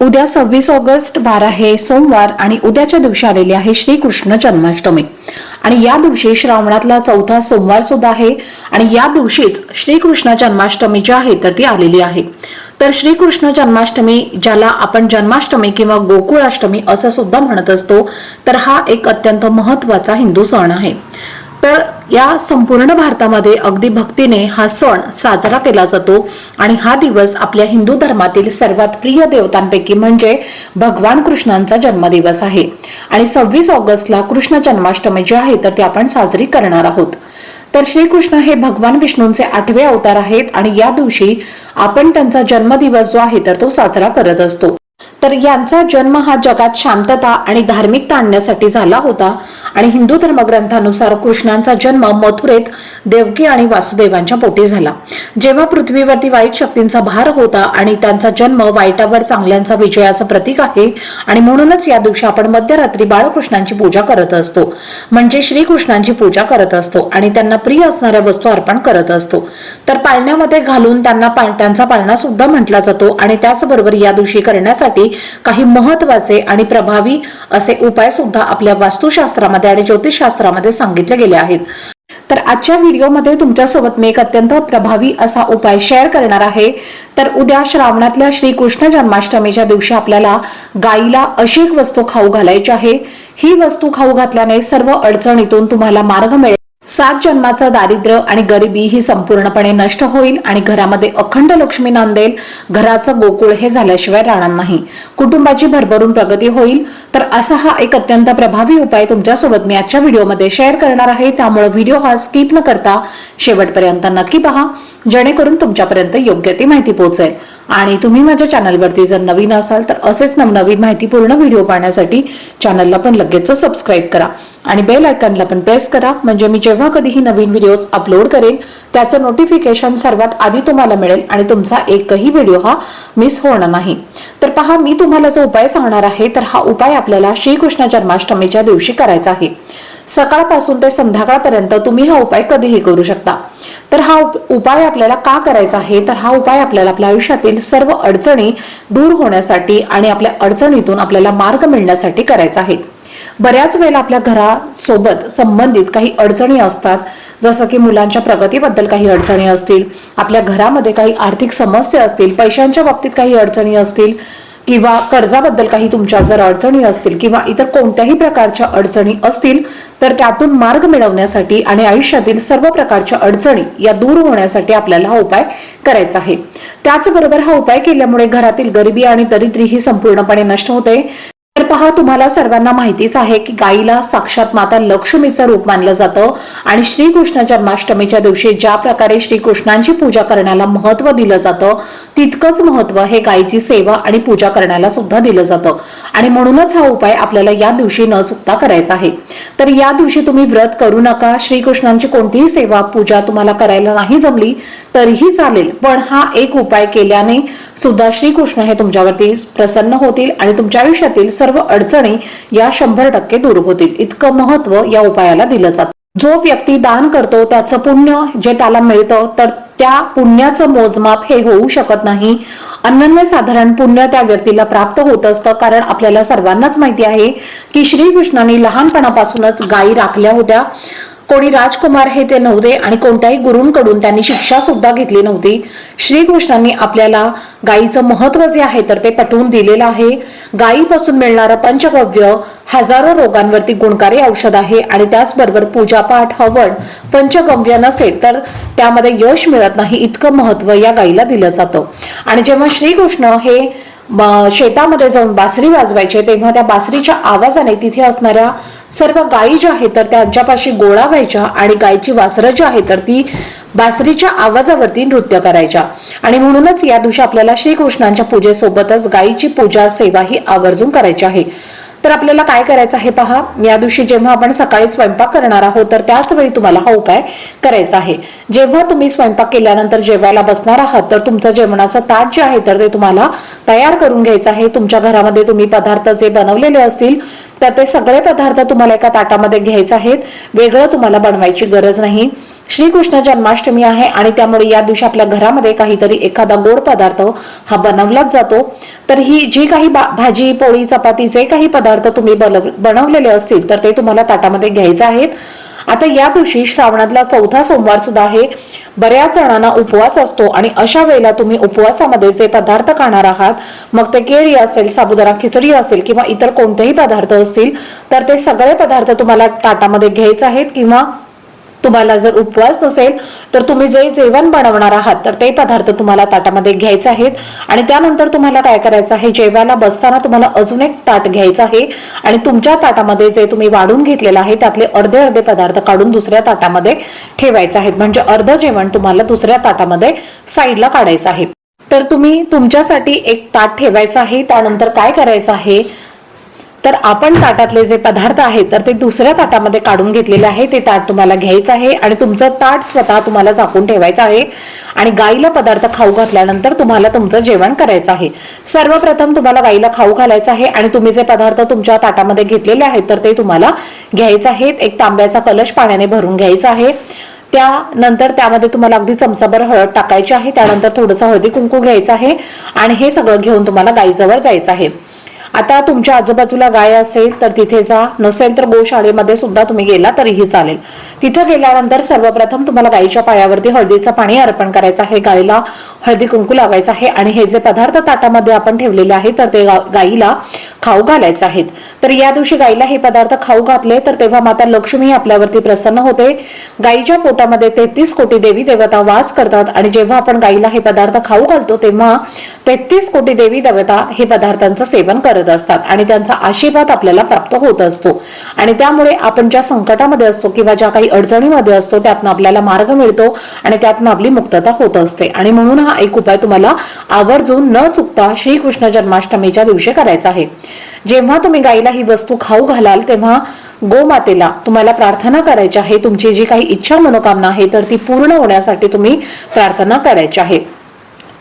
उद्या सव्वीस ऑगस्ट बार आहे सोमवार आणि उद्याच्या दिवशी आलेली आहे श्रीकृष्ण जन्माष्टमी. आणि या दिवशी श्रावणातला चौथा सोमवार सुद्धा आहे आणि या दिवशीच श्रीकृष्ण जन्माष्टमी जी आहे तर ती आलेली आहे. तर श्रीकृष्ण जन्माष्टमी ज्याला आपण जन्माष्टमी किंवा गोकुळाष्टमी असं सुद्धा म्हणत असतो तर हा एक अत्यंत महत्त्वाचा हिंदू सण आहे. तर या संपूर्ण भारतामध्ये अगदी भक्तीने हा सण साजरा केला जातो. आणि हा दिवस आपल्या हिंदू धर्मातील सर्वात प्रिय देवतांपैकी म्हणजे भगवान कृष्णांचा जन्मदिवस आहे. आणि सव्वीस ऑगस्टला कृष्ण जन्माष्टमी जी आहे तर ती आपण साजरी करणार आहोत. तर श्रीकृष्ण हे भगवान विष्णूंचे आठवे अवतार आहेत आणि या दिवशी आपण त्यांचा जन्मदिवस जो आहे तर तो साजरा करत असतो. तर यांचा जन्म हा जगात शांतता आणि धार्मिकता आणण्यासाठी झाला होता. आणि हिंदू धर्मग्रंथानुसार कृष्णांचा जन्म मथुरेत देवकी आणि वासुदेवांच्या पोटी झाला. जेव्हा पृथ्वीवरती वाईट शक्तींचा भार होता आणि त्यांचा जन्म वाईटावर चांगल्यांचा विजयाचं प्रतीक आहे आणि म्हणूनच या दिवशी आपण मध्यरात्री बाळकृष्णांची पूजा करत असतो. म्हणजे श्रीकृष्णांची पूजा करत असतो आणि त्यांना प्रिय असणाऱ्या वस्तू अर्पण करत असतो. तर पाळण्यामध्ये घालून त्यांना त्यांचा पाळणा सुद्धा म्हटला जातो आणि त्याचबरोबर या दिवशी करण्यासाठी काही महत्त्वाचे आणि प्रभावी असे उपाय सुद्धा आपल्या वास्तुशास्त्रामध्ये आणि ज्योतिषशास्त्रामध्ये सांगितले गेले आहेत. तर आजच्या व्हिडिओमध्ये तुमच्यासोबत मी एक अत्यंत प्रभावी असा उपाय शेअर करणार आहे. तर उद्या श्रावणातल्या श्रीकृष्ण जन्माष्टमीच्या दिवशी आपल्याला गाईला अशी एक वस्तू खाऊ घालायची आहे. ही वस्तू खाऊ घातल्याने सर्व अडचणीतून तुम्हाला मार्ग मिळेल. सात जन्माचं दारिद्र्य आणि गरिबी ही संपूर्णपणे नष्ट होईल आणि घरामध्ये अखंड लक्ष्मी नांदेल घराचं गोकुळ हे झाल्याशिवाय राहणार नाही. कुटुंबाची भरभरून प्रगती होईल. तर असा हा एक अत्यंत प्रभावी उपाय तुमच्यासोबत मी आजच्या व्हिडिओमध्ये शेअर करणार आहे. त्यामुळे व्हिडिओ हा स्किप न करता शेवटपर्यंत नक्की पहा. जेणेकरून तुमच्यापर्यंत योग्य ती माहिती पोहोचेल. आणि तुम्ही माझ्या चॅनलवरती जर नवीन असाल तर असेच नवनवीन माहितीपूर्ण व्हिडिओ पाहण्यासाठी चॅनलला पण लगेच सबस्क्राईब करा. आणि बेल आयकनला पण प्रेस करा. म्हणजे मी जेव्हा कधीही नवीन व्हिडिओज अपलोड करेन त्याचं नोटिफिकेशन सर्वात आधी तुम्हाला मिळेल आणि तुमचा एकही व्हिडिओ हा मिस होणार नाही. तर पहा मी तुम्हाला जो उपाय सांगणार आहे तर हा उपाय आपल्याला श्रीकृष्ण जन्माष्टमीच्या दिवशी करायचा आहे. सकाळपासून ते संध्याकाळपर्यंत तुम्ही हा उपाय कधीही करू शकता. तर हा उप- उपाय आपल्याला का करायचा आहे? तर हा उपाय आपल्याला आपल्या आयुष्यातील सर्व अडचणी दूर होण्यासाठी आणि आपल्या अडचणीतून आपल्याला मार्ग मिळण्यासाठी करायचा आहे. बऱ्याच वेळेला आपल्या घरासोबत संबंधित काही अडचणी असतात. जसं की मुलांच्या प्रगतीबद्दल काही अडचणी असतील आपल्या घरामध्ये काही आर्थिक समस्या असतील पैशांच्या बाबतीत काही अडचणी असतील किंवा कर्जाबद्दल काही तुमच्या जर अडचणी असतील किंवा इतर कोणत्याही प्रकारच्या अडचणी असतील तर त्यातून मार्ग मिळवण्यासाठी आणि आयुष्यातील सर्व प्रकारच्या अडचणी या दूर होण्यासाठी आपल्याला हा उपाय करायचा आहे. त्याचबरोबर हा उपाय केल्यामुळे घरातील गरिबी आणि दरिद्री ही संपूर्णपणे नष्ट होते. तर पहा तुम्हाला सर्वांना माहितीच आहे की गायीला साक्षात माता लक्ष्मीचं रूप मानलं जातं आणि श्रीकृष्ण जन्माष्टमीच्या दिवशी ज्या प्रकारे श्रीकृष्णांची पूजा करण्याला महत्त्व दिलं जातं तितकंच महत्त्व हे गायीची सेवा आणि पूजा करण्याला सुद्धा दिलं जातं. आणि म्हणूनच हा उपाय आपल्याला या दिवशी न चुकता करायचा आहे. तर या दिवशी तुम्ही व्रत करू नका श्रीकृष्णांची कोणतीही सेवा पूजा तुम्हाला करायला नाही जमली तरीही चालेल. पण हा एक उपाय केल्याने सुद्धा श्रीकृष्ण हे तुमच्यावरती प्रसन्न होतील आणि तुमच्या आयुष्यातील सर्व अडचणी या शंभर टक्के दूर होतील. इतकं महत्त्व या उपायाला दिलं जातं. जो व्यक्ती दान करतो त्याचं पुण्य जे त्याला मिळतं तर त्या पुण्याचं मोजमाप हे होऊ शकत नाही. अनन्य साधारण पुण्य त्या व्यक्तीला प्राप्त होत असतं कारण आपल्याला सर्वांनाच माहिती आहे की श्रीकृष्णाने लहानपणापासूनच गायी राखल्या होत्या. कोणी राजकुमार हे ते नव्हते आणि कोणत्याही गुरूंकडून त्यांनी शिक्षा सुद्धा घेतली नव्हती. श्रीकृष्णांनी आपल्याला गायीचं महत्त्व जे आहे तर ते पटवून दिलेलं आहे. गायीपासून मिळणारं पंचगव्य हजारो रोगांवरती गुणकारी औषध आहे आणि त्याचबरोबर पूजापाठ हवन पंचगव्य नसेल तर त्यामध्ये यश मिळत नाही इतकं महत्त्व या गायीला दिलं जातं. आणि जेव्हा श्रीकृष्ण हे शेतामध्ये जाऊन बासरी वाजवायचे तेव्हा त्या बासरीच्या आवाजाने तिथे असणाऱ्या सर्व गायी ज्या आहेत तर त्यांच्यापाशी गोळा व्हायच्या आणि गायीची वासरं जी आहेत तर ती बासरीच्या आवाजावरती नृत्य करायच्या. आणि म्हणूनच या दिवशी आपल्याला श्रीकृष्णांच्या पूजेसोबतच गायीची पूजा सेवा ही आवर्जून करायची आहे. तर आपल्याला काय करायचं आहे पहा? या दिवशी जेव्हा आपण सकाळी स्वयंपाक करणार आहोत तर त्याच वेळी तुम्हाला हा उपाय करायचा आहे. जेव्हा तुम्ही स्वयंपाक केल्यानंतर जेवायला बसणार आहात तर तुमचं जेवणाचं ताट जे आहे तर ते तुम्हाला तयार करून घ्यायचं आहे. तुमच्या घरामध्ये तुम्ही पदार्थ जे बनवलेले असतील तर ते सगळे पदार्थ तुम्हाला एका ताटामध्ये घ्यायचे आहेत. वेगळं तुम्हाला बनवायची गरज नाही. श्रीकृष्ण जन्माष्टमी आहे आणि त्यामुळे या दिवशी आपल्या घरामध्ये काहीतरी एखादा गोड पदार्थ हा बनवलाच जातो. तर ही जी काही बा- भाजी पोळी चपाती जे काही पदार्थ तुम्ही बनव- बनवलेले असतील तर ते तुम्हाला ताटामध्ये घ्यायचे आहेत. आता या दिवशी श्रावणातला चौथा सोमवार सुद्धा आहे. बऱ्याच जणांना उपवास असतो आणि अशा वेळेला तुम्ही उपवासामध्ये जे पदार्थ खाणार आहात मग ते केळी असेल साबुदाणा खिचडी असेल किंवा इतर कोणतेही पदार्थ असतील तर ते सगळे पदार्थ तुम्हाला ताटामध्ये घ्यायचे आहेत किंवा तुम्हाला जर उपवास नसेल तर तुम्ही जे जेवण बनवणार आहात तर ते पदार्थ तुम्हाला ताटामध्ये घ्यायचे आहेत. आणि त्यानंतर तुम्हाला काय करायचं आहे जेवायला बसताना तुम्हाला अजून एक ताट घ्यायचं आहे. आणि तुमच्या ताटामध्ये जे तुम्ही वाढून घेतलेलं आहे त्यातले अर्धे अर्धे पदार्थ काढून दुसऱ्या ताटामध्ये ठेवायचे आहेत. म्हणजे अर्ध जेवण तुम्हाला दुसऱ्या ताटामध्ये साईडला काढायचं आहे. तर तुम्ही तुमच्यासाठी एक ताट ठेवायचं आहे. त्यानंतर काय करायचं आहे तर आपण ताटातले जे पदार्थ आहेत तर ते दुसऱ्या ताटामध्ये काढून घेतलेले आहे. ते ताट तुम्हाला घ्यायचं आहे आणि तुमचं ताट स्वतः तुम्हाला झाकून ठेवायचं आहे. आणि गाईला पदार्थ खाऊ घातल्यानंतर तुम्हाला तुमचं जेवण करायचं आहे. सर्वप्रथम तुम्हाला गाईला खाऊ घालायचं आहे आणि तुम्ही जे पदार्थ तुमच्या ताटामध्ये घेतलेले आहेत तर ते तुम्हाला घ्यायचं आहेत. एक तांब्याचा कलश पाण्याने भरून घ्यायचा आहे. त्यानंतर त्यामध्ये तुम्हाला अगदी चमचाभर हळद टाकायची आहे. त्यानंतर थोडंसं हळदी कुंकू घ्यायचं आहे. आणि हे सगळं घेऊन तुम्हाला गाईजवळ जायचं आहे. आता तुमच्या आजूबाजूला गाय असेल तर तिथे जा. नसेल तर गोशाळेमध्ये सुद्धा तुम्ही गेला तरीही चालेल. तिथे गेल्यानंतर सर्वप्रथम तुम्हाला गायीच्या पायावरती हळदीचं पाणी अर्पण करायचं आहे. गायीला हळदी कुंकू लावायचं आहे आणि हे जे पदार्थ ताटामध्ये आपण ठेवलेले आहेत तर ते गा- गायीला खाऊ घालायचे आहेत. तर या दिवशी गायीला हे पदार्थ खाऊ घातले तर तेव्हा माता लक्ष्मी आपल्यावरती प्रसन्न होते. गायीच्या पोटामध्ये तेहतीस कोटी देवी देवता वास करतात आणि जेव्हा आपण गायीला हे पदार्थ खाऊ घालतो तेव्हा तेहतीस कोटी देवी देवता हे पदार्थांचं सेवन करत असतात. आणि त्यांचा आशीर्वाद आपल्याला प्राप्त होत असतो. आणि त्यामुळे आपण ज्या संकटामध्ये असतो किंवा ज्या काही अडचणीमध्ये असतो त्यातनं आपल्याला मार्ग मिळतो आणि त्यातनं आपली मुक्तता होत असते. आणि म्हणून हा एक उपाय तुम्हाला आवर्जून न चुकता श्रीकृष्ण जन्माष्टमीच्या दिवशी करायचा आहे. जेव्हा तुम्ही गाईला ही वस्तू खाऊ घालाल तेव्हा गोमातेला तुम्हाला प्रार्थना करायची आहे. तुमची जी काही इच्छा मनोकामना आहे तर ती पूर्ण होण्यासाठी तुम्ही प्रार्थना करायची आहे.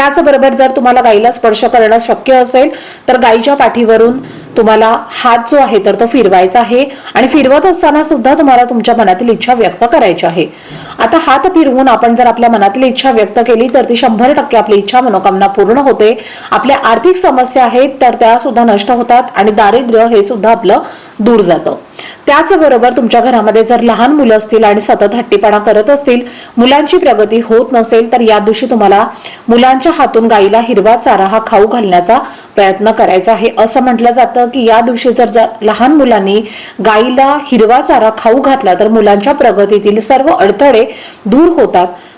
त्याचबरोबर जर तुम्हाला गाईला स्पर्श करणं शक्य असेल तर गाईच्या पाठीवरून तुम्हाला हात जो आहे तर तो फिरवायचा आहे. आणि फिरवत असताना सुद्धा तुम्हाला तुमच्या मनातील इच्छा व्यक्त करायची आहे. आता हात फिरवून आपण जर आपल्या मनातील इच्छा व्यक्त केली तर ती शंभर टक्के आपली इच्छा मनोकामना पूर्ण होते. आपल्या आर्थिक समस्या आहेत तर त्या सुद्धा नष्ट होतात आणि दारिद्र्य हे सुद्धा आपलं दूर जातं. त्याचबरोबर तुमच्या घरामध्ये जर लहान मुलं असतील आणि सतत हट्टीपणा करत असतील मुलांची प्रगती होत नसेल तर या दिवशी तुम्हाला मुलांच्या हातून गाईला हिरवा चारा हा खाऊ घालण्याचा प्रयत्न करायचा आहे. असं म्हटलं जातं की या दिवशी जर जर लहान मुलांनी गाईला हिरवा चारा खाऊ घातला तर मुलांच्या प्रगतीतील सर्व अडथळे दूर होतात.